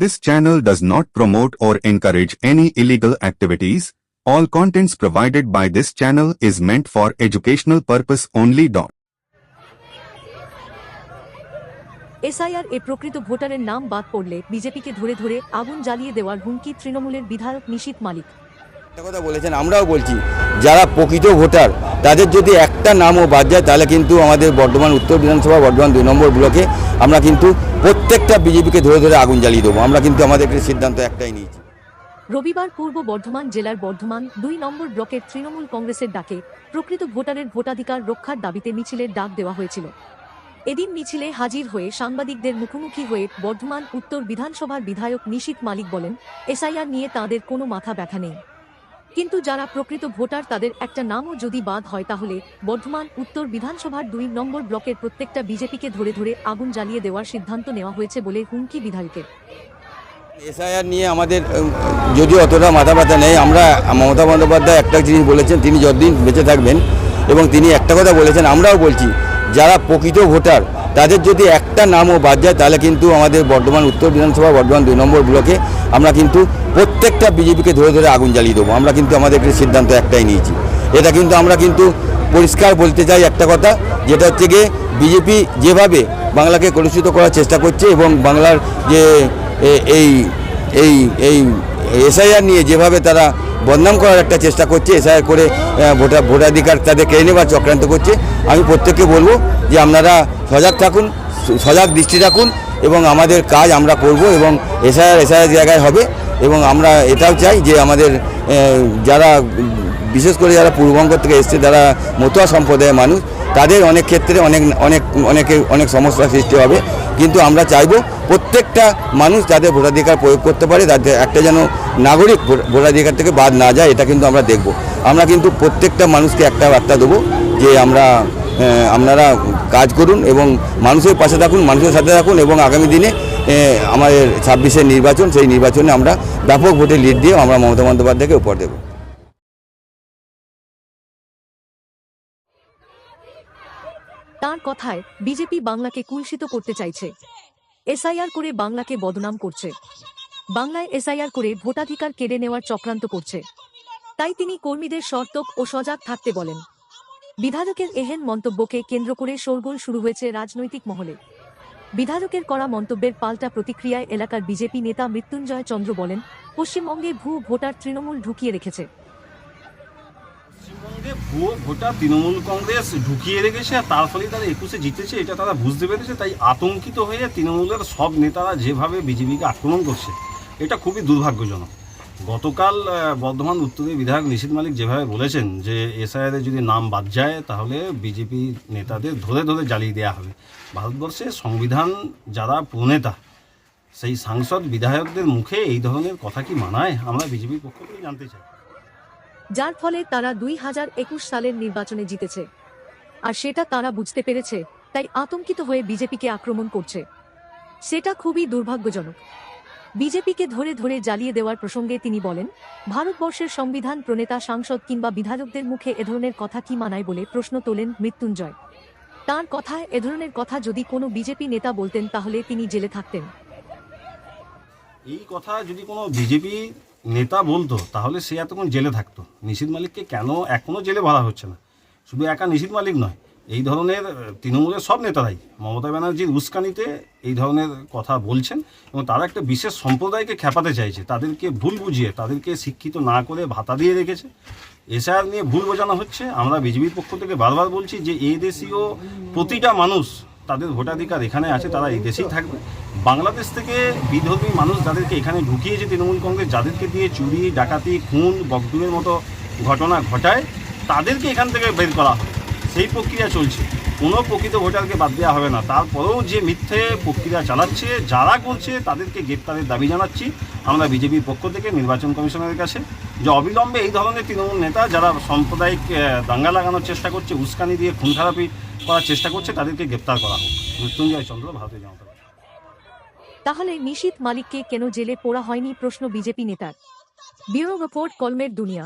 This channel does not promote or encourage any illegal activities. All contents provided by this channel is meant for educational purpose only. Dot. SIR এ প্রকৃত ভোটারের নাম বাদ পড়লে বিজেপিকে ধরে ধরে আগুন জ্বালিয়ে দেওয়ার হুমকি তৃণমূলের বিধায়ক নিশীত মালিক একটা কথা বলেছেন, আমরাও বলছি, যারা প্রকৃত ভোটার, তাদের যদি একটা নামও বাদ যায়, তাহলে কিন্তু আমাদের বর্ধমান, উত্তর বিধানসভা, বর্ধমান দুই নম্বর ব্লকে আমরা কিন্তু প্রত্যেকটা বিজেপিকে ধরে ধরে আগুন জ্বালিয়ে দেবো। আমরা কিন্তু আমাদের সিদ্ধান্ত একটাই নিয়েছি। রবিবার পূর্ব বর্ধমান জেলার বর্ধমান দুই নম্বর ব্লকের তৃণমূল কংগ্রেসের ডাকে প্রকৃত ভোটারের ভোটাধিকার রক্ষার দাবিতে মিছিলের ডাক দেওয়া হয়েছিল। এদিন মিছিলে হাজির হয়ে সাংবাদিকদের মুখোমুখি হয়ে বর্ধমান, উত্তর বিধানসভার বিধায়ক নিশীত মালিক বলেন, এসআইআর নিয়ে তাদের কোনো মাথা ব্যথা নেই। কিন্তু যারা প্রকৃত ভোটার, তাদের একটা নামও যদি বাদ হয় তাহলে বর্ধমান, উত্তর বিধানসভার দুই নম্বর ব্লকের প্রত্যেকটা বিজেপিকে ধরে ধরে আগুন জ্বালিয়ে দেওয়ার সিদ্ধান্ত নেওয়া হয়েছে বলে হুমকি বিধায়কের। এসআইআর নিয়ে আমাদের, যদিও অতটা মাথা ব্যথা নেই, আমরা মমতা বন্দ্যোপাধ্যায় একটা জিনিস বলেছেন, তিনি যতদিন বেঁচে থাকবেন এবং তিনি একটা কথা বলেছেন, আমরাও বলছি, যারা প্রকৃত ভোটার, তাদের যদি একটা নামও বাদ যায়, তাহলে কিন্তু আমাদের বর্ধমান, উত্তর বিধানসভা, বর্ধমান দুই নম্বর ব্লকে আমরা কিন্তু প্রত্যেকটা বিজেপিকে ধরে ধরে আগুন জ্বালিয়ে দেবো। আমরা কিন্তু আমাদের সিদ্ধান্ত একটাই নিয়েছি। এটা কিন্তু আমরা কিন্তু পরিষ্কার বলতে চাই একটা কথা, যেটা হচ্ছে গিয়ে বিজেপি যেভাবে বাংলাকে কলুষিত করার চেষ্টা করছে এবং বাংলার যে এই এই এই এসআইআর নিয়ে যেভাবে তারা বদনাম করার একটা চেষ্টা করছে, এসআইআর করে ভোটার ভোটাধিকার তাদের কেড়ে নেবার চক্রান্ত করছে, আমি প্রত্যেককে বলব যে আপনারা সজাগ থাকুন, সজাগ দৃষ্টি রাখুন এবং আমাদের কাজ আমরা করব এবং এসআইআর এসআইআর জায়গায় হবে। এবং আমরা এটাও চাই যে আমাদের যারা, বিশেষ করে যারা পূর্ববঙ্গ থেকে এসছে, যারা মতুয়া সম্প্রদায়ের মানুষ, তাদের অনেক ক্ষেত্রে অনেক অনেক, অনেকে, অনেক সমস্যার সৃষ্টি হবে। কিন্তু আমরা চাইব প্রত্যেকটা মানুষ যাদের ভোটাধিকার প্রয়োগ করতে পারে তাদের একটা যেন নাগরিক ভোট- ভোটাধিকার থেকে বাদ না যায়, এটা কিন্তু আমরা দেখব। আমরা কিন্তু প্রত্যেকটা মানুষকে একটা বার্তা দেবো যে আমরা আপনারা কাজ করুন এবং মানুষের পাশে থাকুন, মানুষের সাথে থাকুন এবং আগামী দিনে আমাদের ছাব্বিশের নির্বাচন, সেই নির্বাচনে আমরা ব্যাপক ভোটে লিড দিয়ে আমরা মমতা বন্দ্যোপাধ্যায়কে উপহার দেবো। তার কথায় বিজেপি বাংলাকে কুলসিত করতে চাইছে। এসআইআর করে বাংলাকে বদনাম করছে। বাংলায় এসআইআর করে ভোটাধিকার কেড়ে নেওয়ার চক্রান্ত করছে। তাই তিনি কর্মীদের সর্তক ও সজাগ থাকতে বলেন। বিধায়কের এহেন মন্তব্যকে কেন্দ্র করে শোরগোল শুরু হয়েছে রাজনৈতিক মহলে। বিধায়কের করা মন্তব্যের পাল্টা প্রতিক্রিয়ায় এলাকার বিজেপি নেতা মৃত্যুঞ্জয় চন্দ্র বলেন, পশ্চিমবঙ্গে ভূ ভোটার তৃণমূল ঢুকিয়ে রেখেছে। পশ্চিমবঙ্গে ভোটার তৃণমূল কংগ্রেস ঢুকিয়ে রেখেছে আর তার ফলে তারা একুশে জিতেছে, এটা তারা বুঝতে পেরেছে, তাই আতঙ্কিত হয়ে তৃণমূলের সব নেতারা যেভাবে বিজেপিকে আক্রমণ করছে, এটা খুবই দুর্ভাগ্যজনক। গতকাল বর্ধমান উত্তরের বিধায়ক নিশীত মালিক যেভাবে বলেছেন যে এসআইআর যদি নাম বাদ যায়, তাহলে বিজেপি নেতাদের ধরে ধরে জ্বালিয়ে দেওয়া হবে। ভারতবর্ষে সংবিধান যারা প্রণেতা, সেই সাংসদ বিধায়কদের মুখে এই ধরনের কথা কি মানায়? আমরা বিজেপির পক্ষ থেকে জানতে চাই। যার ফলে তারা দুই হাজার একুশ সালের নির্বাচনে জিতেছে। আর সেটা তারা বুঝতে পেরেছে, তাই আতঙ্কিত হয়ে বিজেপিকে আক্রমণ করছে। সেটা খুবই দুর্ভাগ্যজনক। বিজেপিকে ধরে ধরে জ্বালিয়ে দেওয়ার প্রসঙ্গে তিনি বলেন, ভারতবর্ষের সংবিধান প্রণেতা, সাংসদ কিংবা বিধায়কদের মুখে এ ধরনের কথা কি মানায় বলে প্রশ্ন তোলেন মৃত্যুঞ্জয়। তার কথায় এ ধরনের কথা যদি কোনো বিজেপি নেতা বলতেন তাহলে তিনি জেলে থাকতেন। এই কথা যদি কোনো বিজেপি নেতা বলতো, তাহলে সে এতক্ষণ জেলে থাকতো। নিশীত মালিককে কেন এখনও জেলে ভরা হচ্ছে না? শুধু একা নিশীত মালিক নয় এই ধরনের তৃণমূলের সব নেতারাই, মমতা ব্যানার্জির উস্কানিতে এই ধরনের কথা বলছেন এবং তারা একটা বিশেষ সম্প্রদায়কে খেপাতে চাইছে। তাদেরকে ভুল বুঝিয়ে, তাদেরকে শিক্ষিত না করে ভাতা দিয়ে রেখেছে। এসআর নিয়ে ভুল বোঝানো হচ্ছে। আমরা বিজেপির পক্ষ থেকে বারবার বলছি যে এই দেশীয় প্রতিটা মানুষ তাদের ভোটাধিকার এখানে আছে, তারা এই দেশেই থাকবে। বাংলাদেশ থেকে বিধর্মী মানুষ যাদেরকে এখানে ঢুকিয়েছে তৃণমূল কংগ্রেস, যাদেরকে দিয়ে চুরি, ডাকাতি, খুন বকদুরের মতো ঘটনা ঘটায়, তাদেরকে এখান থেকে বের করা হবে। সেই প্রক্রিয়া চলছে। কোনো প্রকৃত ভোটারকে বাদ দেওয়া হবে না। তারপরেও যে মিথ্যে প্রক্রিয়া চালাচ্ছে, যারা করছে, তাদেরকে গ্রেপ্তারের দাবি জানাচ্ছি আমরা বিজেপির পক্ষ থেকে নির্বাচন কমিশনের কাছে। যে অবিলম্বে এই ধরনের তৃণমূল নেতা যারা সাম্প্রদায়িক দাঙ্গা লাগানোর চেষ্টা করছে, উস্কানি দিয়ে খুন খারাপি করার চেষ্টা করছে, তাদেরকে গ্রেপ্তার করা হোক। মৃত্যুঞ্জয় চন্দ্র, ভারতীয় জনতা তাহলে নিশীত মালিককে কেন জেলে পোড়া হয়নি প্রশ্ন বিজেপি নেতার? ব্যুরো রিপোর্ট কলমের দুনিয়া।